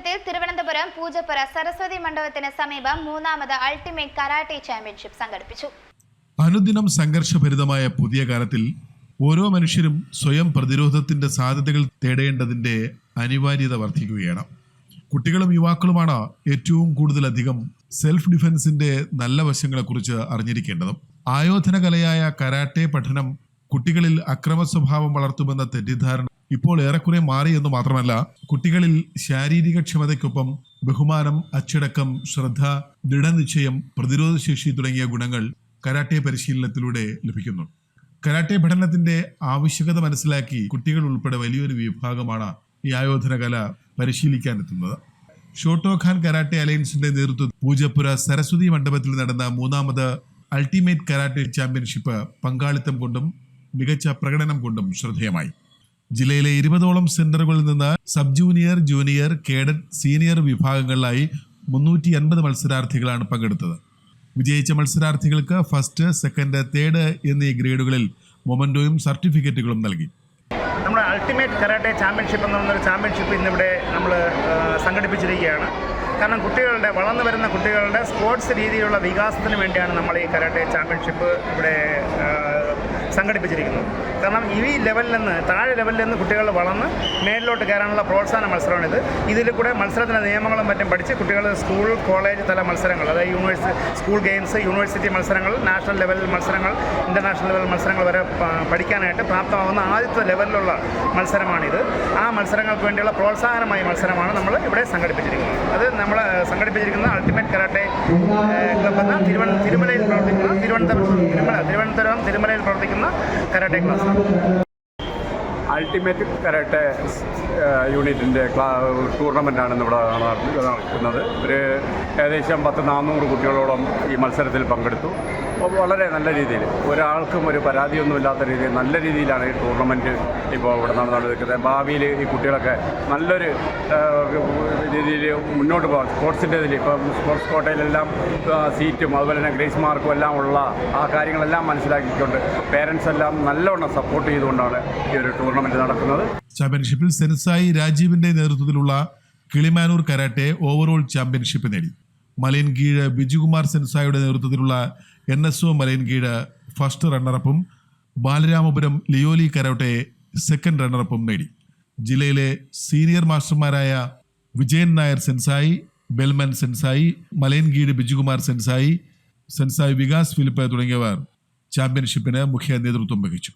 നേതൃത്വത്തിൽ തിരുവനന്തപുരം പൂജപ്പുര സരസ്വതി മണ്ഡപത്തിന് സമീപം മൂന്നാമത് അൾട്ടിമേറ്റ് കരാട്ടെ ചാമ്പ്യൻഷിപ്പ് സംഘടിപ്പിച്ചു. അനുദിനം സംഘർഷഭരിതമായ പുതിയ കാലത്തിൽ ഓരോ മനുഷ്യരും സ്വയം പ്രതിരോധത്തിന്റെ സാധ്യതകൾ തേടേണ്ടതിന്റെ അനിവാര്യത വർദ്ധിക്കുകയാണ്. കുട്ടികളും യുവാക്കളുമാണ് ഏറ്റവും കൂടുതലധികം സെൽഫ് ഡിഫൻസിന്റെ നല്ല വശങ്ങളെക്കുറിച്ച് അറിഞ്ഞിരിക്കേണ്ടതും. ആയോധന കലയായ കരാട്ടെ പഠനം കുട്ടികളിൽ അക്രമ സ്വഭാവം വളർത്തുമെന്ന തെറ്റിദ്ധാരണ ഇപ്പോൾ ഏറെക്കുറെ മാറി എന്ന് മാത്രമല്ല കുട്ടികളിൽ ശാരീരിക ക്ഷമതയ്ക്കൊപ്പം ബഹുമാനം അച്ചടക്കം ശ്രദ്ധ ദൃഢനിശ്ചയം പ്രതിരോധശേഷി തുടങ്ങിയ ഗുണങ്ങൾ കരാട്ടെ പരിശീലനത്തിലൂടെ ലഭിക്കുന്നു. കരാട്ടെ പഠനത്തിന്റെ ആവശ്യകത മനസ്സിലാക്കി കുട്ടികൾ ഉൾപ്പെടെ വലിയൊരു വിഭാഗമാണ് ഈ ആയോധന കല പരിശീലിക്കാനെത്തുന്നത്. ഷോട്ടോഖാൻ കരാട്ടെ അലയൻസിന്റെ നേതൃത്വത്തിൽ പൂജപ്പുര സരസ്വതി മണ്ഡപത്തിൽ നടന്ന മൂന്നാമത് അൾട്ടിമേറ്റ് കരാട്ടെ ചാമ്പ്യൻഷിപ്പ് പങ്കാളിത്തം കൊണ്ടും മികച്ച പ്രകടനം കൊണ്ടും ശ്രദ്ധേയമായി. ജില്ലയിലെ ഇരുപതോളം സെന്ററുകളിൽ നിന്ന് sub junior junior cadet senior വിഭാഗങ്ങളിലായി മുന്നൂറ്റി അൻപത് മത്സരാർത്ഥികളാണ് പങ്കെടുത്തത്. വിജയിച്ച മത്സരാർത്ഥികൾക്ക് ഫസ്റ്റ് സെക്കൻഡ് തേർഡ് എന്നീ ഗ്രേഡുകളിൽ മൊമന്റോയും സർട്ടിഫിക്കറ്റുകളും നൽകി. നമ്മുടെ അൾട്ടിമേറ്റ് കരാട്ടെ ചാമ്പ്യൻഷിപ്പ് എന്ന് പറഞ്ഞൊരു ചാമ്പ്യൻഷിപ്പ് ഇന്നിവിടെ നമ്മൾ സംഘടിപ്പിച്ചിരിക്കുകയാണ്. കാരണം കുട്ടികളുടെ വളർന്നു വരുന്ന കുട്ടികളുടെ സ്പോർട്സ് രീതിയിലുള്ള വികാസത്തിന് വേണ്ടിയാണ് നമ്മൾ ഈ കരാട്ടെ ചാമ്പ്യൻഷിപ്പ് ഇവിടെ സംഘടിപ്പിച്ചിരിക്കുന്നത് കാരണം ഈ ലെവലിൽ നിന്ന് താഴെ ലെവലിൽ നിന്ന് കുട്ടികൾ വളർന്ന് മേലിലോട്ട് കയറാനുള്ള പ്രോത്സാഹന മത്സരമാണിത്. ഇതിൽ കൂടെ മത്സരത്തിന്റെ നിയമങ്ങളും മറ്റും പഠിച്ച് കുട്ടികൾ സ്കൂൾ കോളേജ് തല മത്സരങ്ങൾ അതായത് യൂണിവേഴ്സിറ്റി സ്കൂൾ ഗെയിംസ് യൂണിവേഴ്സിറ്റി മത്സരങ്ങൾ നാഷണൽ ലെവൽ മത്സരങ്ങൾ ഇന്റർനാഷണൽ ലെവൽ മത്സരങ്ങൾ വരെ പഠിക്കാനായിട്ട് പ്രാപ്തമാകുന്ന ആദ്യത്തെ ലെവലിലുള്ള മത്സരമാണിത്. ആ മത്സരങ്ങൾക്ക് വേണ്ടിയുള്ള പ്രോത്സാഹനമായ മത്സരമാണ് നമ്മൾ ഇവിടെ സംഘടിപ്പിച്ചിരിക്കുന്നത്. അത് നമ്മൾ സംഘടിപ്പിച്ചിരിക്കുന്ന അൾട്ടിമേറ്റ് കരാട്ടെ ക്ലബ് എന്ന തിരുമലയിൽ പ്രവർത്തിക്കുന്ന തിരുവനന്തപുരം തിരുമല തിരുവനന്തപുരം തിരുമലയിൽ പ്രവർത്തിക്കുന്ന കരാട്ടെ ക്ലാസ് അൾട്ടിമേറ്റ് കരാട്ടെ യൂണിറ്റിന്റെ ക്ലാ ടൂർണമെന്റാണ് ഇവിടെ നടക്കുന്നത്. ഒരു ഏകദേശം പത്ത് നാനൂറ് കുട്ടികളോളം ഈ മത്സരത്തിൽ പങ്കെടുത്തു. വളരെ നല്ല രീതിയിൽ ഒരാൾക്കും ഒരു പരാതിയൊന്നുമില്ലാത്ത രീതിയിൽ നല്ല രീതിയിലാണ് ഈ ടൂർണമെന്റ് ഇപ്പോൾ ഇവിടെ നടന്നുകൊണ്ടിരിക്കുന്നത് ഭാവിയിൽ ഈ കുട്ടികളൊക്കെ നല്ലൊരു രീതിയിൽ മുന്നോട്ട് പോകാം സ്പോർട്സിന്റെ ഇതിൽ ഇപ്പം സ്പോർട്സ് കോട്ടയിലെല്ലാം സീറ്റും അതുപോലെ തന്നെ ഗ്രേസ് മാർക്കും എല്ലാം ഉള്ള ആ കാര്യങ്ങളെല്ലാം മനസ്സിലാക്കിക്കൊണ്ട് പേരൻസ് എല്ലാം നല്ലവണ്ണം സപ്പോർട്ട് ചെയ്തുകൊണ്ടാണ് ഈ ഒരു ടൂർണമെന്റ് നടക്കുന്നത് ചാമ്പ്യൻഷിപ്പിൽ സെൻസായി രാജീവിന്റെ നേതൃത്വത്തിലുള്ള കിളിമാനൂർ കരാട്ടെ ഓവറോൾ ചാമ്പ്യൻഷിപ്പ് നേടി. മലയൻകീഴ് ബിജുകുമാർ സെൻസായുടെ നേതൃത്വത്തിലുള്ള N S O Malayankeezh first റണ്ണറപ്പും Balaramapuram ലിയോലി കരോട്ടെ സെക്കൻഡ് റണ്ണറപ്പും നേടി. ജില്ലയിലെ senior മാസ്റ്റർമാരായ Vijayan Nair sensei Belman sensei Malayankeezh Bijukumar sensei sensei Vikas Philip തുടങ്ങിയവർ ചാമ്പ്യൻഷിപ്പിന് മുഖ്യ നേതൃത്വം വഹിച്ചു.